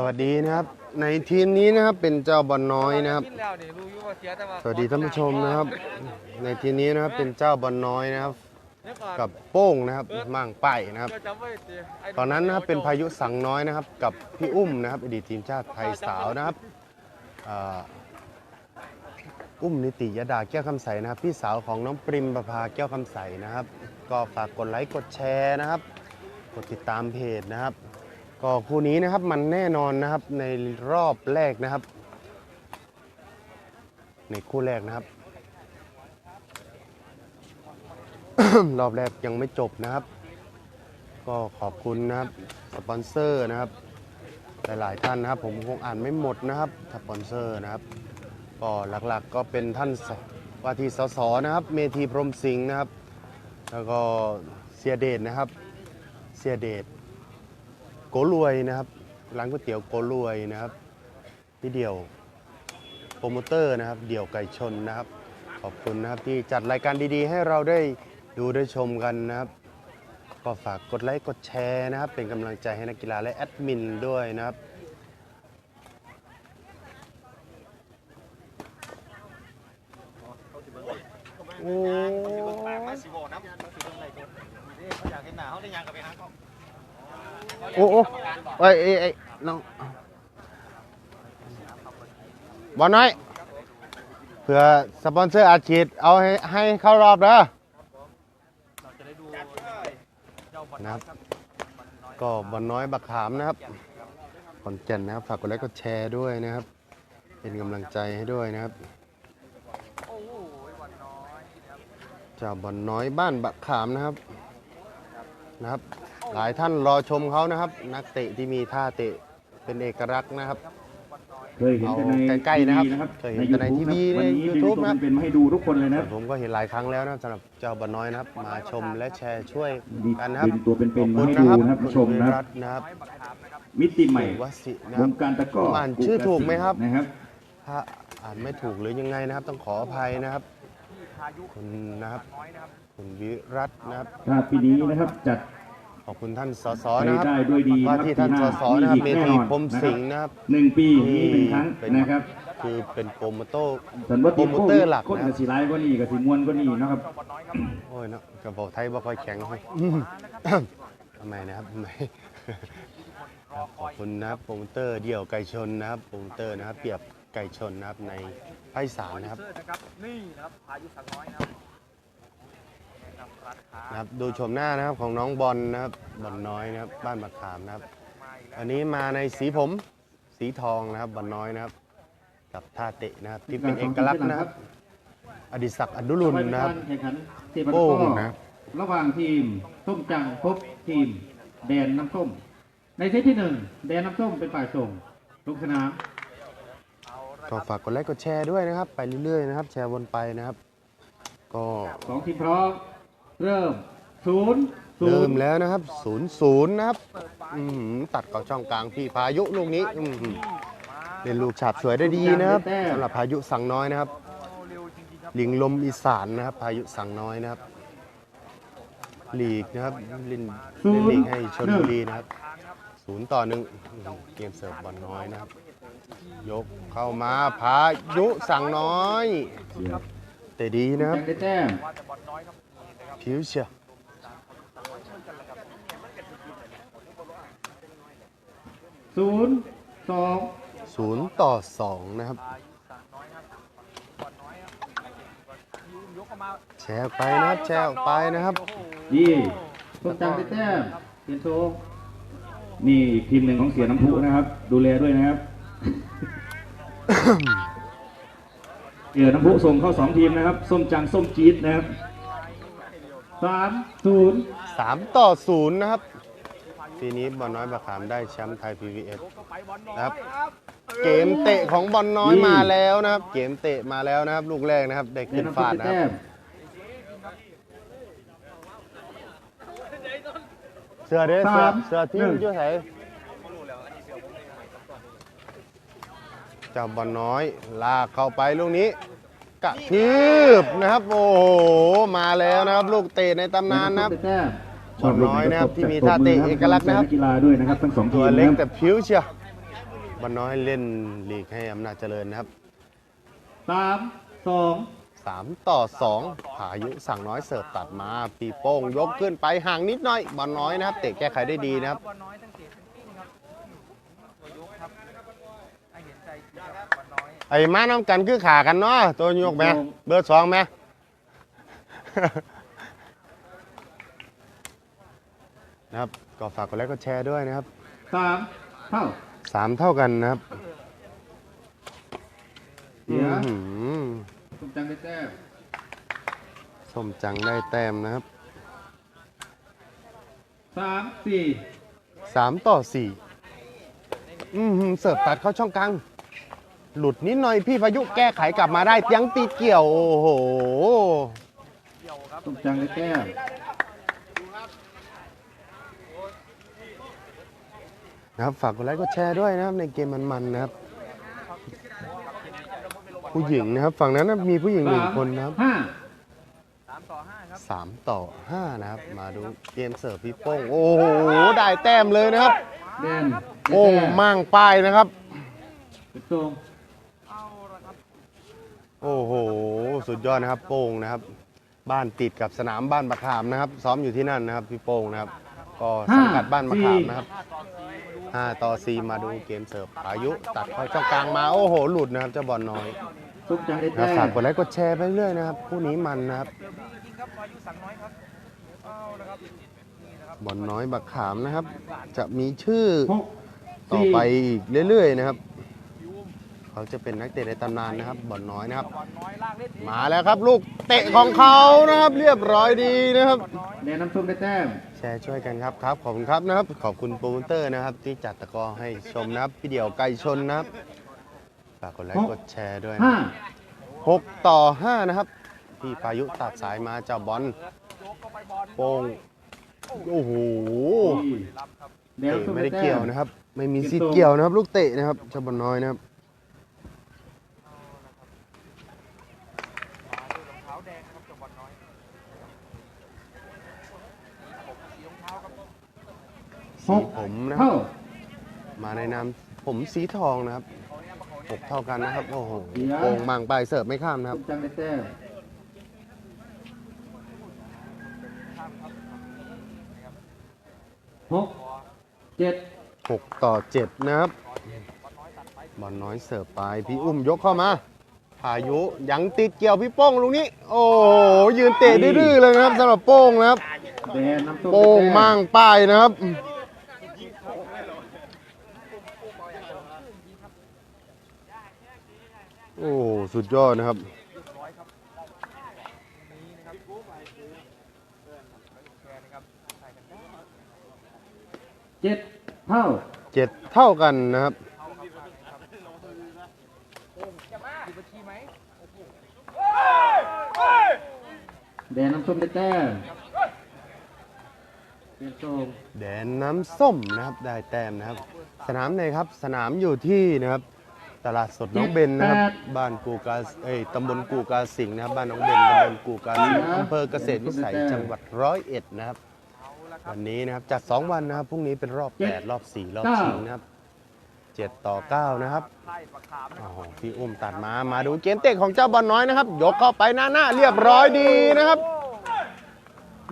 สวัสดีนะครับ ในทีมนี้นะครับเป็นเจ้าบอลน้อยนะครับ สวัสดีท่านผู้ชมนะครับ ในทีมนี้นะครับเป็นเจ้าบอลน้อยนะครับ กับโป้งนะครับมั่งไปนะครับ ตอนนั้นนะครับเป็นพายุสังน้อยนะครับ กับพี่อุ้มนะครับอดีตทีมชาติไทยสาวนะครับอุ้มนิติยดาแก้วคำใสนะครับ พี่สาวของน้องปริมประภาแก้วคำใสนะครับ ก็ฝากกดไลค์กดแชร์นะครับ กดติดตามเพจนะครับ ก็คู่นี้นะครับมันแน่นอนนะครับในรอบแรกนะครับ ในคู่แรกนะครับ รอบแรกยังไม่จบนะครับ ก็ขอบคุณนะครับสปอนเซอร์นะครับ หลายๆท่านนะครับ ผมคงอ่านไม่หมดนะครับสปอนเซอร์นะครับก็หลักๆก็เป็นท่านสว่าที่สสนะครับ เมธีพรมสิงห์นะครับ แล้วก็เสียเดชนะครับ เสียเดช โกรวยนะครับร้านก๋วยเตี๋ยวโกรวยนะครับพี่เดี่ยวโปรโมเตอร์นะครับ เดี่ยวไก่ชนนะครับ ขอบคุณนะครับที่จัดรายการดีๆ ให้เราได้ดูได้ชมกันนะครับ ก็ฝากกดไลค์กดแชร์นะครับ เป็นกำลังใจให้นักกีฬาและแอดมินด้วยนะครับโอ้ ปากมาสิบอกนะมันสิเบิ่งอะไรตัวนี่เขาอยากเห็นหน้าเขาได้ยังกับไปหาเขาโอ้โอ้เอ้ยเอ้ยน้องบอลน้อยเผื่อสปอนเซอร์อาชีพเอาให้ให้เข้ารอบเด้อเราจะนะครับ ก็บอลน้อยบักขามนะครับขอนแก่นนะครับฝากกดไลค์กดแชร์ด้วยนะครับ เป็นกำลังใจให้ด้วยนะครับโอ้โหบอลน้อยนะครับเจ้าบอลน้อยบ้านบักขามนะครับนะครับ หลายท่านรอชมเขานะครับ นักเตะที่มีท่าเตะเป็นเอกลักษณ์นะครับเคยเห็นแต่ในเอาใกล้ๆนะครับทีวีเคยเห็นแต่ในทีวีวันนี้ในดึง YouTube ตัวนะครับเป็นๆมาให้ดูทุกคนเลยนะผมก็เห็นหลายครั้งแล้วนะครับสำหรับเจ้าบอลน้อยนะครับ มาชมและแชร์ช่วยดีกันนะครับดึงตัวเป็นๆขอบมาคุณให้นะดูครับนะครับคุผู้ชมณวินะรัตน์นะครับไม้บักขามนะครับมิติใหม่วสินะวครับงการตะกร้อผมอ่านชื่อถูกไหมครับนะครับถ้าอ่านไม่ถูกหรือยังไงนะครับ ต้องขออภัยนะครับพายุคุณนะครับน้อยนะครับคุณวิรัตน์นะครับถ้าปีนี้นะครับจัด ขอบคุณท่านสสไปนะครับได้ด้วยดีว่านะครับที่ท่านปีหสน้าสนะครับมีเมอีกธีแน่นอนพรหมสิงห์นะครับหนึ่งปีนี้เป็นครั้งเป็นนะครับ คือเป็นโปรโมโตส่วนว่าโปรทีมโมโคเตอวิดร์หลักคนนะคกัรับบสีไลายก็นี่กับสีมวนก็นี่นะครับบอลน้อยครับโอ้ยเนาะกระบอกไทยบ่ค่อยแข็งทำไมนะครับทำไมครับขอบคุณนะครับโปรโมเตอร์เดี่ยวไก่ชนนะครับโปรโมเตอร์นะครับเปรียบไก่ชนนะครับในไพศาลนะครับเสื้อนะครับนี่นะครับพายุสังน้อยนะครับแนะนำร้านค้านะครับดูชมหน้านะครับของน้องบอลนะครับบอลน้อยนะครับบ้านมะขามนะครับมาอีกแล้วอันนี้มาในสีผมสีทองนะครับบอลน้อยนะครับ กับท่าเตะนะครับที่เป็นเอกลักษณ์นะครับ อดิศักดิ์อนุรุณนะครับแข่งขันเทปโอ้โก้นะครับระหว่างทีมส้มจังพบทีม แดนน้ำส้ม ในเซตที่หนึ่งแดนน้ำส้มเป็นฝ่ายส่งลงสนามก็ฝากกดไลค์กดแชร์ด้วยนะครับ ไปเรื่อยๆนะครับ แชร์วนไปนะครับ ก็สองทีมพร้อม เริ่มศูนย์ศูเริ่นมย์แล้วนะครับศูนย์ศูนย์นะครับอื้อหือตัดเข้าช่องกลางพี่พายุลูกนี้อื้อหือเล่นลูกฉาบสวยได้ดีนะครับสำหรับพายุสังน้อยนะครับเร็วจริงๆครับลิงลมอีสานนะครับ พายุสังน้อยนะครับลีกนะครับเล่นเล่นลีกให้ชนบุรีนะครับศูนย์ต่อหนึ่งอื้อหือเกมเสิร์ฟบอลน้อยนะครับ ยกเข้ามาพายุสังน้อยแต่ดีนะครับ จังได้แต้ม ผิวเชียวศูนย์สองศูนย์ต่อสองนะครับพายุสังน้อยครับบอลน้อยครับยิงยกเข้ามาแชร์ออกไปนะครับ แชร์ออกไปนะครับโอ้โหยี่ส้มจังได้แต้มเปลี่ยนโซนี่อีกทีมหนึ่งของเสียน้ำพุนะครับ ดูแลด้วยนะครับ เสียน้ำพุส่งเข้าสองทีมนะครับ ส้มจังส้มจี๊ดนะครับ สามศูนย์สามต่อศูนย์นะครับ ปีนี้บอลน้อยบะขามได้แชมป์ไทย PVS ก็ไปบอลน้อยครับครับ เกมเตะของบอลน้อยมาแล้วนะครับ เกมเตะมาแล้วนะครับ ลูกแรกนะครับได้เสีขึ้ยนน้ำพุฟาดได้นะครับแต้มเสือเด้อเสือสามเสือทีมหนึ่งยุ่ยใส่เจ้าบอลน้อยลากเข้าไปลูกนี้ กระทืบนะครับ โอ้โหมาแล้วนะครับ ลูกเตะในตำนานนะครับได้แต้มชอบน้อยนะครับที่มีท่าเตะเอกลักษณ์นะครับนักกีฬาด้วยนะครับทั้งสองทีตัวมเล็กนะคแต่รับผิวเชียวบอลน้อยเล่นลีกให้อำนาจเจริญนะครับสามสอง3ต่อ2พายุสั่งน้อยเสิร์ฟตัดมา ปีโป้งยกขึ้นไปห่างนิดหน่อยบอลน้อยนะครับ เตะแก้ไขได้ดีนะครับ ไอ้ม้าน้ำกันคือขากันเนาะตัวยกไหมเบอร์สองไหมนะครับก็ฝากกดไลค์กดแชร์ด้วยนะครับสามเท่าสามเท่ากันนะครับเสียอื้อหือสมจังได้แต้มส้มจังได้แต้มนะครับสามสี่สามต่อสี่อือหือเสิร์ฟตัดเข้าช่องกลาง หลุดนิดหน่อยพี่พายุแก้ไขกลับมาได้ยังตีเกี่ยวโอ้โหสมจังได้แต้มนะครับฝากกดไลค์กดแชร์ด้วยนะครับในเกมมันๆนะครับ ผู้หญิงนะครับ ฝั่งนั้นนะมีผู้หญิงหนึ่งคนนะครับห้าสามต่อห้าครับสามต่อห้านะครับ มาดูเกมเสิร์ฟพี่โป้งโอ้โหได้แต้มเลยนะครับ เด่นโป้งมั่งป้ายนะครับเป็นทรง เอาละครับ โอ้โห สุดยอดนะครับโป้งนะครับ บ้านติดกับสนามบ้านมะขามนะครับ ซ้อมอยู่ที่นั่นนะครับพี่โป้งนะครับ ก็สังกัดบ้านมะขามนะครับ5ต่อ4มาดูเกมเสิร์ฟพายุ ตัดเข้าช่องกลางมาโอ้โห หลุดนะครับเจ้าบอลน้อยสมจังได้นะคแต้รับฝากมกดไลค์กดแชร์ไปเรื่อยนะครับคู่นี้มันนะครับเติมดีจริงๆครับวายุสั่งน้อยครับเอาละครับนี่นะครับบอลน้อยบักขามนะครับ จะมีชื่อหกต่อสี่ไปอีกเรื่อยๆนะครับ เขาจะเป็นนักเตะในตำนานนะครับบอลน้อยนะครับบอลน้อยลากเล่นดีมาแล้วครับลูกเตะของเขานะครับ เรียบร้อยดีนะครับแดนน้ำส้มได้แต้มแชร์ช่วยกันครับครับขอบคุณครับนะครับ ขอบคุณโปรโมเตอร์นะครับ ที่จัดตะกร้อให้ชมนะครับพี่เดี่ยวไก่ชนนะครับฝากกดไลค์กดแชร์ด้วยนะห้าหกต่อห้านะครับพี่ปายุตัดสายมาเจ้าบอลยกเข้าไปบอลโป้งโอ้โหสี่แดนเตะน้ำส้มไม่ได้ได้แต้เกี่ยวมนะครับ ไม่มีสิทธิ์เกี่ยวนะครับ ลูกเตะนะครับเจ้าบอลน้อยนะครับ มาด้วยรองเท้าแดงครับเจ้าบอลน้อยผมสีรองเท้าครับ สีผมนะครับ เท่า มาในนาม ผมสีทองนะครับหกเท่ากันนะครับ โอ้โหเดี๋ยวโป่งบางไปเสิร์ฟไม่ข้ามนะคสรับมจังได้แต้มหกเจ็ดหกต่อเจ็ดนะครับ บอลน้อยเสิร์ฟไป พี่อุ้มยกเข้ามาพายุยังติดเกี่ยวพี่โป้งลูกนี้ โอ้โหยืนเตะดื้อๆเลยนะครับสำหรับโป้งนะครับแดนน้ำส้มโป้งได้แต้ มั่งป้ายนะครับ โอ้สุดยอดนะครับเจ็ดเท่าเจ็ดเท่ากันนะครับดูบัญชีไหมแดนน้ำส้มได้แต้มเป็นทรงแดนน้ำส้มนะครับได้แต้มนะครับ สนามไหนครับ สนามอยู่ที่นะครับ ตลาดสดน้องเบนนะครับ บ้านกูกาเอ้ยตำบลกูกาสิงห์นะครับ บ้านน้องเบนตำบลกูกาสิงห์อำเภอเกษตรวิสัยจังหวัดร้อยเอ็ดนะครับ วันนี้นะครับจัด2วันนะครับ พรุ่งนี้เป็นรอบ8รอบ4รอบชิงนะครับ7ต่อ9นะครับไพ่ประคามนะคโอ้รับโหพี่อุ้มตัดมา มาดูเกมเตะของเจ้าบอลน้อยนะครับ ยกเข้าไปหน้าหน้าเรียบร้อยดีนะครับ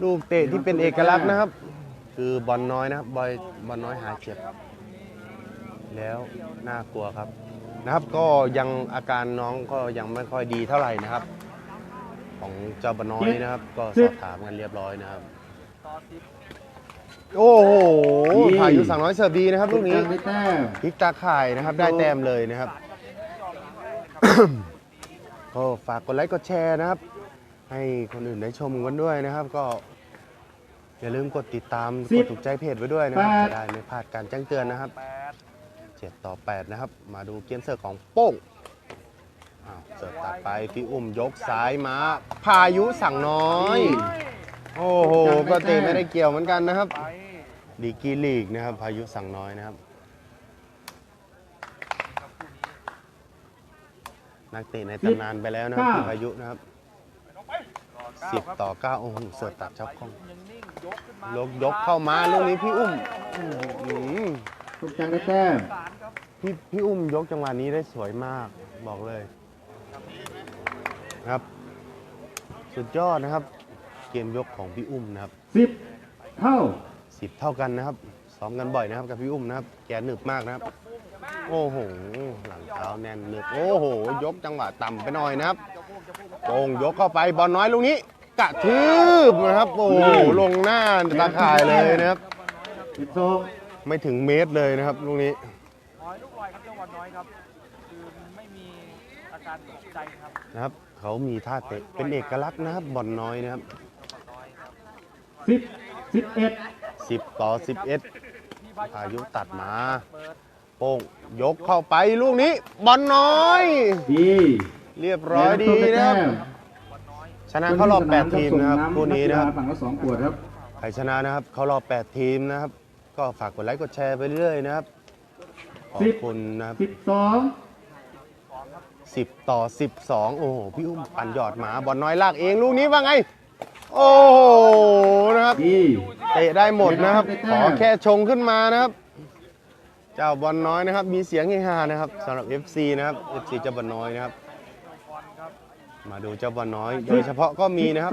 ลูกเตะที่เป็นเอกลักษณ์นะครับ คือบอลน้อยนะครับบอยบอลน้อยหายเจ็บ แล้วน่ากลัวครับ นะครับ ก็ยังอาการน้องก็ยังไม่ค่อยดีเท่าไหร่นะครับ ของเจ้าบอลน้อยนะครับ ก็สอบถามกันเรียบร้อยนะครับต่อสิบโอ้โหพายุสั่งน้อยเสิร์ฟดีนะครับสลูมกจันี้งได้แต้มพลิกตาข่ายนะครับ ได้แต้มเลยนะครับ ก็ฝากกดไลค์กดแชร์นะครับ ให้คนอื่นได้ชมกันด้วยนะครับ ก็อย่าลืมกดติดตามกดถูกใจเพจไว้ด้วยนะครับจะได้ไม่พลาดการแจ้งเตือนนะครับแปด 7 ต่อ 8 นะครับ มาดูเกมเสิร์ฟของโป้งอ้าวเสิร์ฟตัดไปพี่อุ้มยกซ้ายมา พายุสั่งน้อย โอ้โหก็เตะไม่ได้เกี่ยวเหมือนกันนะครับไปดีกรีลีกนะครับ พายุสั่งน้อยนะครับ นักเตะในตำนานไปแล้วนะครับเก้าพี่พายุนะครับสิบต่อเก้าโอ้โหเสิร์ฟตัดชอบคล่องยังนิ่งยกขึ้นมาลกยกเข้ามาลูกนี้พี่อุ้ม อื้อหือสมจังได้แต้มสารครับพี่พี่อุ้มยกจังหวะนี้ได้สวยมากบอกเลยนะครับ สุดยอดนะครับ เกมยกของพี่อุ้มนะครับสิบเท่าสิบเท่ากันนะครับซ้อมกันบ่อยนะครับกับพี่อุ้มนะครับแกหนึบมากนะครับ โอ้โหหลังเท้าแน่นหนึบโอ้โห ยกจังหวะต่ำไปหน่อยนะครับโป่งยกเข้าไปบอลน้อยลูกนี้กระทืบนะครับ โอ้โหลงหน้าตาข่ายเลยนะครับสิบสอง ไม่ถึงเมตรเลยนะครับลูกนี้น้อยลูกลอยครับเจ้าวันน้อยครับ คือไม่มีอาการตกใจครับนะครับ เขามีท่าเตะเป็นเอกลักษณ์นะครับบอลน้อยนะครับน้อยครับสิบสิบเอ็ด10 ต่อ 11พี่พาพายุตัดมา เปิดโป้งยกเข้าไปลูกนี้ บอลน้อย ดีเรียบร้อยดีนะครับวันน้อยชนะเข้ารอบ 8 ทีมนะครับคู่นี้นะครับ ฝั่งละสองขวดครับ ใครชนะนะครับ เข้ารอบ 8 ทีมนะครับ ก็ฝากกดไลค์กดแชร์ไปเรื่อยนะครับ ขอบคุณนะครับสิบสอง10ต่อ12โอ้โห พี่อุ้มปั่นหยอดหมาบอลน้อยลากเองลูกนี้ว่าไง โอ้โหนะครับดีเตะได้หมดนะครับได้ขแต้อมแค่ชงขึ้นมานะครับ เจ้าบอลน้อยนะครับ มีเสียงเฮฮานะครับสำหรับ FC นะครับ FC เจ้าบอลน้อยนะครับบอลครับมาดูเจ้าบอลน้อย โดยเฉพาะก็มีนะครับ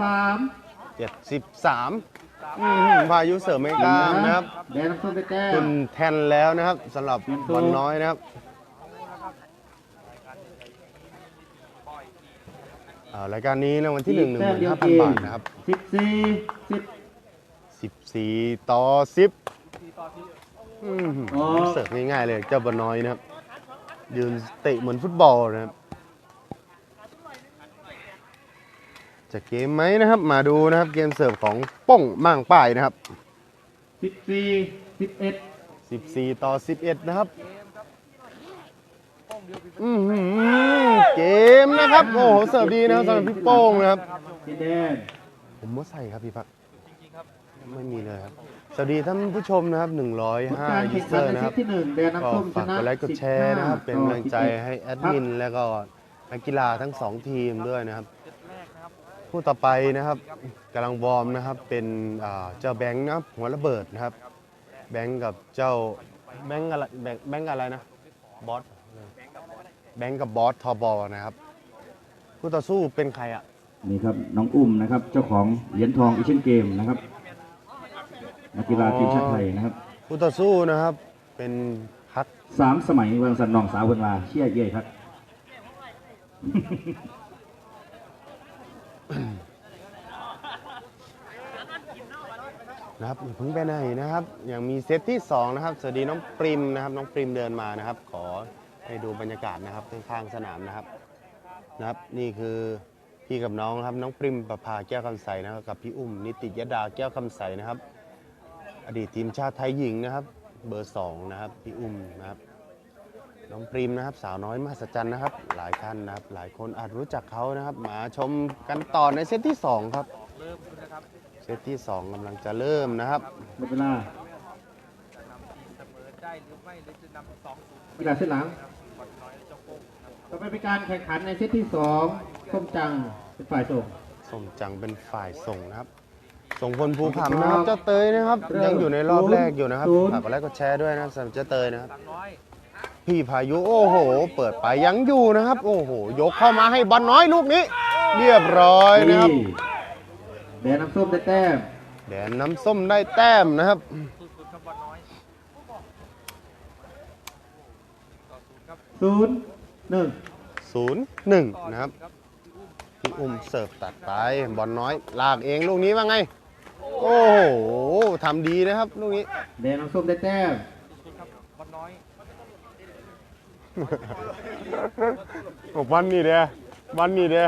สิสาม73 อื้อหือพายุเสริมไม่กล้ามนะครับ แดนน้ำส้มได้แต้มคุณแทนแล้วนะครับสำหรับบอลน้อยนะครับอ่ารายการนี้รางวัลที่1 1 5 0 0 0บาทนะครับสิบสี่สิบ14ต่อ10ทีต่อทีอื้อหืออ๋อเสิร์ฟง่ายๆเลยเจ้าบอลน้อยนะครับยืนเตะเหมือนฟุตบอลนะครับ จะเกมไหมนะครับ มาดูนะครับเกมเสิร์ฟของป้องมั่งป้ายนะครับ สิบสี่สิบเอ็ด14 ต่อ 11 นะครับเกมครับโป้งเดียวพี่อือหือเกมนะครับ โอ้โห เสิร์ฟดีนะครับสำหรับพี่โป้งนะครับนะครับโยมสีแดงผมว่าใส่ครับพี่พักจริงๆครับไม่มีเลยครับ สวัสดีท่านผู้ชมนะครับ ผลการ105ยูแข่งเซขัอนร์ในนะเซคตรับที่หนึ่งแดนก็น้ำส้มชฝากนะกดไลค์กดแชร์นะครับ15เป็นกำลังใจต่อให้แอดมิน แล้วก็นักกีฬาทั้งสองทีมด้วยนะครับเซตแรกนะ ครับคู่ต่อไปนะครับกำลังวอร์มนะครับเป็นอ่าเจ้าแบงค์นะครับหัวระเบิดนะครับ แบงค์กับเจ้าแบงค์อะไรแบงค์แบงค์อะไรนะบอสแบงค์กับบอสทอบอนะครับคู่ต่อสู้เป็นใครอะนี่ครับน้องอุ้มนะครับเจ้าของเหรียญทองเอเชียนเกมนะครับนักกีฬาทีมชาติไทยนะครับคู่ต่อสู้นะครับเป็นพักสามสมัยเมืองสันนองสาวเวลาเชี่ยเย่ยครับ นะครับอย่าเพิ่งไปไหนนะครับยังมีเซตที่สองนะครับ สวัสดีน้องปริมนะครับ น้องปริมเดินมานะครับ ขอให้ดูบรรยากาศนะครับข้างๆสนามนะครับนะครับ นี่คือพี่กับน้องครับ น้องปริมประภาแก้วคำใสนะครับ กับพี่อุ้มนิติยดาแก้วคำใสนะครับ อดีตทีมชาติไทยหญิงนะครับ เบอร์สองนะครับ พี่อุ้มนะครับ น้องปริมนะครับสาวน้อยมหัศจรรย์นะครับ หลายท่านนะครับ หลายคนอาจรู้จักเขานะครับ มาชมกันต่อในเซตที่สองครับเริ่มขึ้นนะครับเซตที่สองกำลังจะเริ่มนะครับหมดเวลาจะนำทีมเสมอได้หรือไม่หรือจะนำสองศูนย์กีฬาเส้นหลังครับบอลน้อยเจ้าโป้งนะครับต่อไปเป็นการแข่งขันในเซตที่สองส้มจังเป็นฝ่ายส่งส่งจังเป็นฝ่ายส่งนะครับ ส่งพลภูขำนะครับเจ้าเตยนะครับยังอยู่ในรอบแรกอยู่นะครับศูนย์ฝากกดไลค์กดแชร์ด้วยนะครับสำหรับเจ้าเตยนะครับตังน้อย พี่พายุโอ้โห เปิดไปยังอยู่นะครับ โอ้โห ยกเข้ามาให้บอลน้อยลูกนี้ เรียบร้อยนะครับนี่แดนน้ำส้มได้แต้ม แดนน้ำส้มได้แต้มนะครับสุดๆครับบอลน้อยต่อศูนย์ครับศูนย์หนึ่งศูนย์หนึ่งต่อนะครับครับพี่อุ้มเสิร์ฟตัดไปบอลน้อย ลากเองลูกนี้ว่าไง โอ้โหทำดีนะครับลูกนี้ แดนน้ำส้มได้แต้ม สุดๆครับบอลน้อย บอกวันนี้เด้อวันนี้เด้อ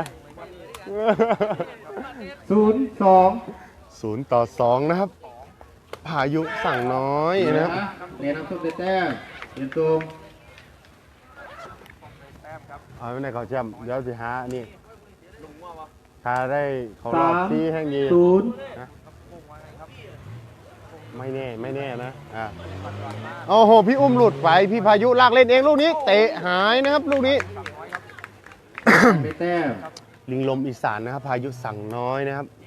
ศูนย์สองศูนย์ต่อสองนะครับพายุสั่งน้อยนะครับแดนน้ำส้มได้แต้มเปลี่ยนตรงแต้มครับเอาไม่ได้เขาแชมป์เดี๋ยวสิหานี่ถ้าได้เขารอบสามที่แห่งดีศูนย์ โป้งว่าไงครับ ไม่แน่ไม่แน่นะอะโอ้โหพี่อุ้มหลุดไปพี่พายุลากเล่นเองลูกนี้ เตะหายนะครับลูกนี้ตังน้อยครับได้แต้มลิงลมอีสานนะครับ พายุสั่งน้อยนะครับที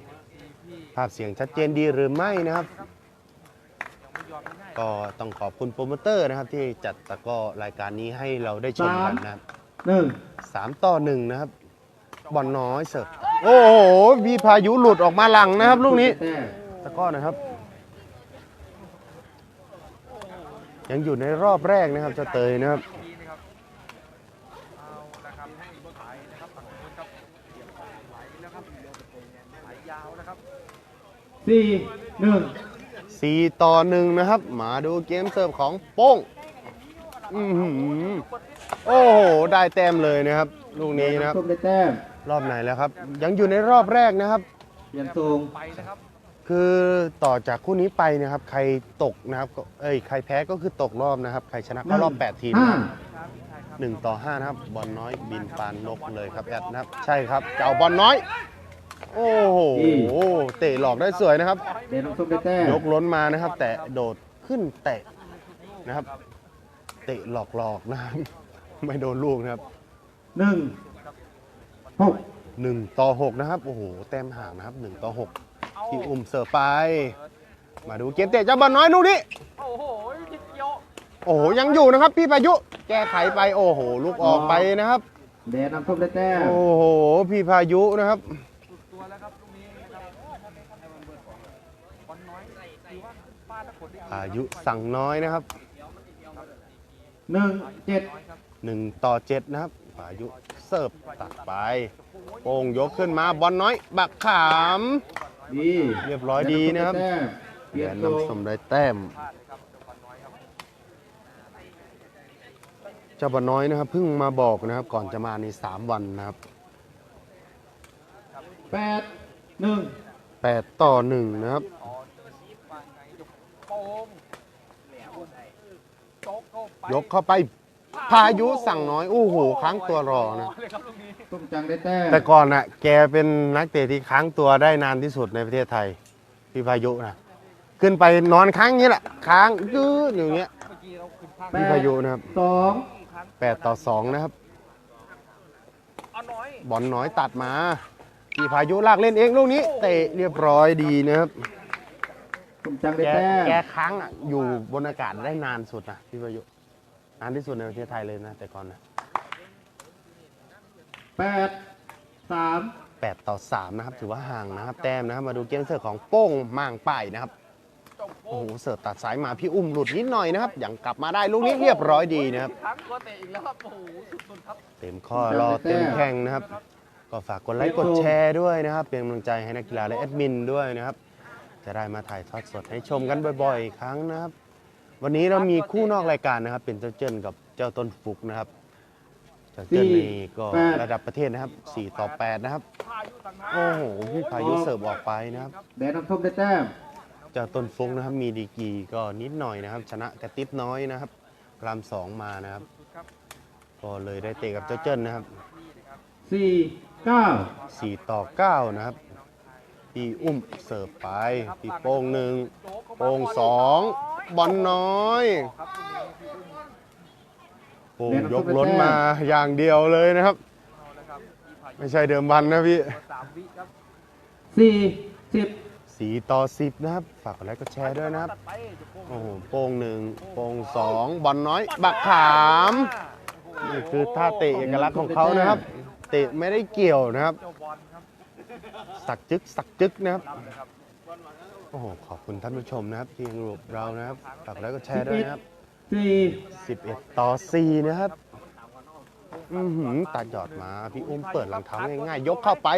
พี่ภาพเสียงชัดเจนดีหรือไม่นะครับยังไม่ยอมง่ายๆก็ต้องขอบคุณโปรโมเตอร์นะครับ ที่จัดตะกร้อรายการนี้ให้เราได้ชมกันนะครับหนึ่งสามต่อหนึ่งนะครับบอลน้อยเสิร์ฟโอ้โหมีพายุหลุดออกมาหลังนะครับ ลูกนี้แต้มตะกร้อนะครับ ยังอยู่ในรอบแรกนะครับเจะเตยนะครับทีนะครับเอาละครับให้ไหลนะครับฝั่งนู้นครับไหลแล้วครับไหลยาวนะครับสี่หนึ่งสี่ต่อหนึ่งนะครับ มาดูเกมเสิร์ฟของโป้งอื้อหือโอ้โห ได้แต้มเลยนะครับ ลูกนี้นะครับส้มได้แต้ม รอบไหนแล้วครับ ยังอยู่ในรอบแรกนะครับ เปลี่ยนทรงไปนะครับ คือต่อจากคู่นี้ไปนะครับ ใครตกนะครับก็เอ้ยใครแพ้ก็คือตกรอบนะครับ ใครชนะก็รอบ 8 ทีมห้านะครับหนึ่งต่อห้านะครับ บอลน้อยบินปานนกเลยครับแอดนะครับ ใช่ครับจะเอาบอลน้อย โอ้โหเตะหลอกได้สวยนะครับแดนน้ำส้มได้แต้มยกล้นมานะครับ แต่โดดขึ้นเตะนะครับ เตะหลอกหลอกๆนะครับ ไม่โดนลูกนะครับหนึ่งหกหนึ่งต่อหกนะครับโอ้โหแต้มห่างนะครับหนึ่งต่อหก ที่อุ้มเสิร์ฟไป มาดูเกมเตะเจ้าบอลน้อยลูกนี้โอ้โหยิงเกี่ยวโอ้โหยังอยู่นะครับ พี่พายุ แก้ไขไปโอ้โหลูกออกไปนะครับ แดนน้ำส้มได้แต้มโอ้โหพี่พายุนะครับ สุดตัวแล้วครับลูกนี้นะครับบอลน้อยถือว่าฟาดแล้วกดได้ดีพายุสั่งน้อยนะครับหนึ่งเจ็ดน้อยครับหนึ่งต่อเจ็ดนะครับพายุเสิร์ฟตัดไปโป่งยกขึ้นมาบอลน้อย บักขาม ดีเรียบร้อยดีนะครับแดำส้มได้แต้มเปลี่แดยนนทรงน้ำส้มได้แต้มพลาดนะครับเจ้าบอลน้อยครับเจ้าบอลน้อยนะครับเพิ่งมาบอกนะครับ ก่อนจะมาในสามวันนะครับแปดหนึ่งแปดต่อหนึ่งนะครับต่อชีพว่าไงยกโป่งแหลมโจ๊กเข้าไปยกเข้าไป พายุสั่งน้อย โอ้โหค้างตัวรอนะเลยครับลูกนี้ Dạ. ส้มจังได้แต้มแต่ก่อนน่ะ แกเป็นนักเตะที่ค้างตัวได้นานที่สุดในประเทศไทย พี่พายุนะขึ้นไปนอนค้างอย่างนี้แหละ ค้างยืดอย่างเงี้ยเมื่อกี้เราขึ้นข้างพี่พายุนะครับสองครั้งแปดต่อสองนะครับเอาน้อยบอลน้อยตัดมา พี่พายุลากเล่นเองลูกนี้ เตะเรียบร้อยดีนะครับส้มจังได้แกแต้มแกค้างอะอยู่บนอากาศได้นานสุดนะพี่พายุ นานที่สุดในประเทศไทยเลยนะแต่ก่อนนะแปดสามแปดต่อสามนะครับถือว่าห่างนะครับ แต้มนะครับมาดูเกมเสิร์ฟของโป้งม่างป่ายนะครับจบโอ้โหเสิร์ฟตัดสายมาพี่อุ้มหลุดนิดหน่อยนะครับยังกลับมาได้ลูกนี้เรียบร้อยดีนะครับครั้งตัวเตะอีกแล้วครับโอ้โหสุดๆครับเต็มข้อรอเต็มแข้งนะครับ ก็ฝากกดไลค์กดแชร์ด้วยนะครับ เป็นกำลังใจให้นักกีฬาและแอดมินด้วยนะครับ จะได้มาถ่ายทอดสดให้ชมกันบ่อย ๆ อีกครั้งนะครับ วันนี้เรามีคู่นอกรายการนะครับ เป็นเจ้าเจิ้นกับเจ้าต้นฟุกนะครับ เจ้าเจิ้นนี่ก็ระดับประเทศนะครับ 4 ต่อ 8 นะครับพายุต่างหากโอ้โหพี่พายุเสิร์ฟออกไปนะครับแดนน้ำส้มได้แต้มเจ้าต้นฟุกนะครับมีดีกรีก็นิดหน่อยนะครับ ชนะกระติบน้อยนะครับรามสองมานะครับสุดครับก็เลยได้เตะกับเจ้าเจิ้นนะครับสี่เก้า4ต่อ 9 นะครับพี่อุ้มเสิร์ฟไปพี่โป้งหนึ่งโจ๊กเข้ามาโป้งสอง บอลน้อยครับลูกนี้พี่อุ้มโป้งยกล้นมาอย่างเดียวเลยนะครับเอาละครับพี่พายุไม่ใช่เดิมพันนะพี่สามวิครับสี่สิบสีต่อ10นะครับ ฝากกดไลค์กดแชร์ด้วยนะครับตัดไปจะโป้งโอ้โหโป้งหนึ่งโป้งสองบอลน้อย บักขาม นี่คือท่าเตะเอกลักษณ์ของเขานะครับ เตะไม่ได้เกี่ยวนะครับเจ้าบอลครับสักจึกสักจึกนะครับรับเลยครับ โอ้โหขอบคุณท่านผู้ชมนะครับที่ยังอยู่กับเรานะครับฝากกดไลค์กดแชร์ด้วยนะครับสี่11 ต่อ 4 นะครับอือหือตัดหยอดมาพี่อุ้มเปิดหลังเท้าง่ายๆยกเข้าไป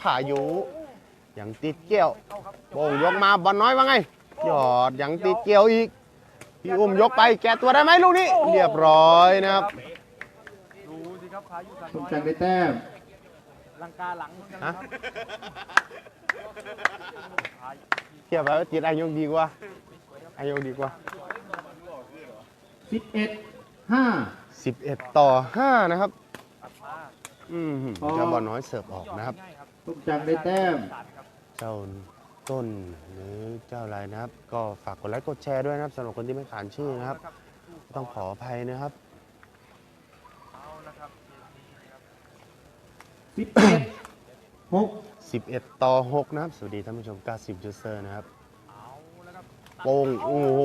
พายุยังติดเกี่ยวเข้าครับโป่งยกมาบอลน้อยว่าไงหยอดยังติดเกี่ยวอีกพี่อุ้มยกไปแกตัวได้ไหมลูกนี้ เรียบร้อยนะครับดูสิครับพายุสั่งส้มน้อยจังได้แต้มลังกาหลังเหมือนกันฮะนะครับพายุ เทียบแล้วจิตอายุดีกว่าอายุดีกว่า สิบเอ็ดห้า 11 ต่อ 5 นะครับตัดมาอือหือเจ้าบอลน้อยเสิร์ฟออกนะครับง่ายครับส้มจังได้แต้มตัดครับเจ้าต้นหรือเจ้าอะไรนะครับ ก็ฝากกดไลค์กดแชร์ด้วยนะครับสำหรับคนที่ไม่ขานชื่อนะครับ ต้องขออภัยนะครับเอาละครับเกมนี้นะครับสิบเอ็ด หก11 ต่อ 6 นะครับ สวัสดีท่านผู้ชม 90 ยูเซอร์นะครับเอาละครับ โป่ง โอ้โห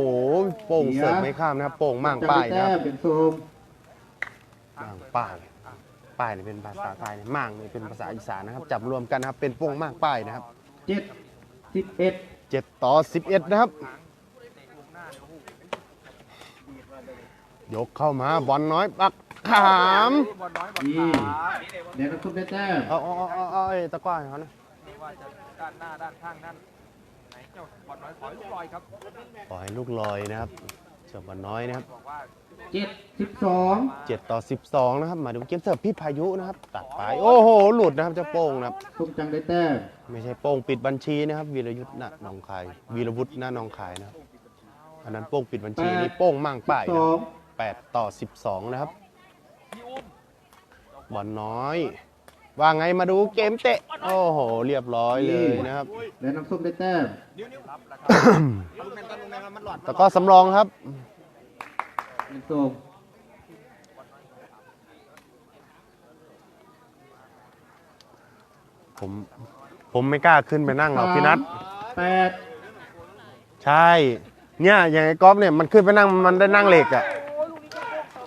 โป่งเสิร์ฟไม่ข้ามนะครับ โป่งมั่งจังป้าได้ยนะแต้ครับมเป็นซูมมั่งป้ายป้ายนี่เป็นภาษาไทยมั่งนี่เป็นภาษาอีสานนะครับ จับรวมกันนะครับ เป็นโป่งมั่งป้ายนะครับ เจ็ดสิบเอ็ดเจ็ดต่อสิบเอ็ดนะครับ ยกเข้ามาบอลน้อยปัก ขามบอลน้อยบอลดีขาแดนน้ำส้มได้แต้มเอาเอาเอาเอาเอาไอ้ตะกร้อให้เขานะไม่ว่าจะด้านหน้าด้านข้างด้านไหนเจ้าบอลน้อยขอให้ลูกลอยครับปล่อยให้ลูกลอยนะครับเสิร์ฟบอลน้อยนะครับบอกว่าเจ็ดสิบสองเจ็ดต่อสิบสองนะครับ มาดูเกมเสิร์ฟพี่พายุนะครับ ตัดไปโอ้โห หลุดนะครับเจ้าโป้งนะครับส้มจังได้แต้มไม่ใช่โป้งปิดบัญชีนะครับ วีรยุทธ์ณหนองคาย วีรวุฒิณหนองคายนะครับอันนั้นโป้งปิดบัญชีนี่โป้งมั่งสิบป้ายสนะองแปดต่อสิบสองนะครับพี่อุ้ม บอลน้อย ว่าไงมาดูเกมเตะ โอ้โห เรียบร้อยเลยนะครับแดนน้ำส้มได้แต้มนิ้วนิ้วรับแล้วครับแต่ก็สำรองครับเป็นซูมผมผมไม่กล้าขึ้นไปนั่งหรอกพี่นัทแปดใช่ เนี่ยอย่างไอ้ก๊อฟเนี่ยมันขึ้นไปนั่งมันได้นั่งเหล็กอะ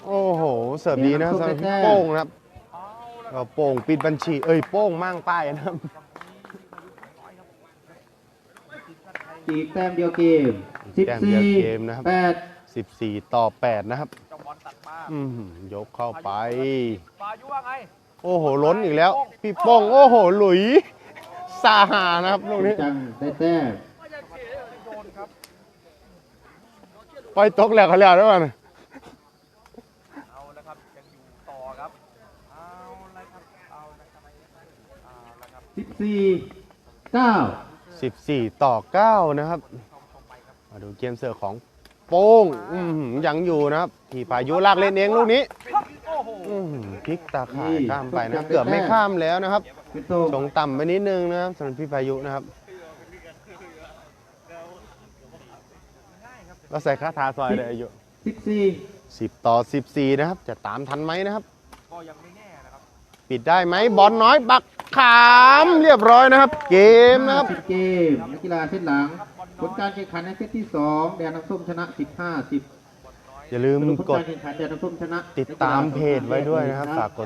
โอ้โห เสิร์ฟดีนะครับสำหรับพี่โป้งนะครับ ก็โป้งปิดบัญชี เอ้ยโป้งมั่งป้ายนะครับอีกแต้มเดียวเกมสิบแต้มเดียสี่วเกมนะครับ แปด14 ต่อ 8 นะครับเจ้าบอลตัดมาอือหือยกเข้าไป ปายุว่าไงโอ้โห ล้นอีกแล้ว พี่โป้งโอ้โห หลุยซาหานะครับลูกนี้ จังได้แต้ม โดนครับปล่อยตกแล้วเขาแล้วด้วยมั้ย เอาละครับยังอยู่ต่อครับเอาละครับเอาละครับเอาละครับ สิบสี่เก้า14 ต่อ 9 นะครับ มาดูเกมเสิร์ฟของโป้งอื้อหือยังอยู่นะครับที่พายุลากเล่นเองลูกนี้โอ้โหอื้อหือพลิกตาข่ายข้ามไปนะครับเกือบไม่ข้ามแล้วนะครับ เป็นซูมชงต่ำไปนิดนึงนะครับสำหรับพี่พายุนะครับก็ใส่คาถาซอยเลยอายุสิบสี่10 ต่อ 14 นะครับ จะตามทันไหมนะครับ ก็ยังไม่แน่นะครับ ปิดได้ไหมบอลน้อยบักขามเรียบร้อยนะครับ เกมนะครับสิบเกมนักกีฬาเซตหลังผลการแข่งขันในเซตที่สองแดนน้ำส้มชนะสิบห้าสิบอย่าลืมสรุปผลกดการแข่งขันแดนน้ำส้มชนะติดตามเพจไว้ด้วยนะครับฝากกด